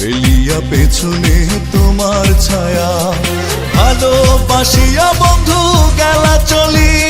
ফেলিয়া পেছনে তোমার ছায়া। ভালোবাসিয়া বন্ধু গেলা চলিয়া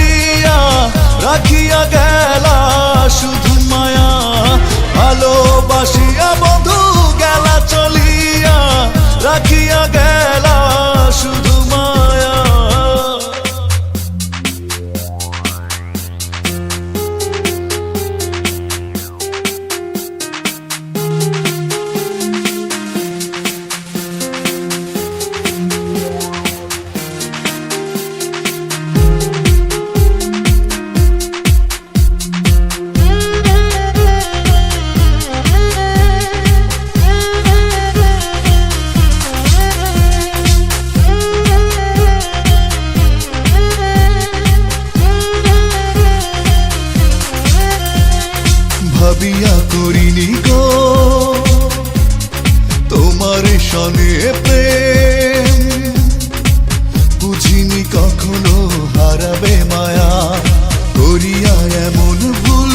ভাবিয়া করিনি গো। তোমার সনে বুঝিনি কখনো হারাবে মায়া। করিয়া এমন ভুল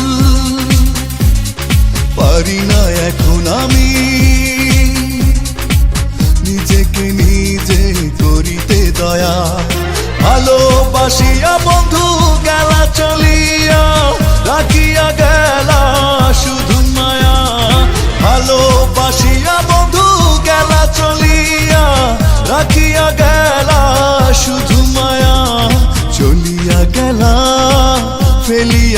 পারি না এখন আমি। নিজেকে নিজে করিতে দয়া। ভালোবাসিয়া বন্ধু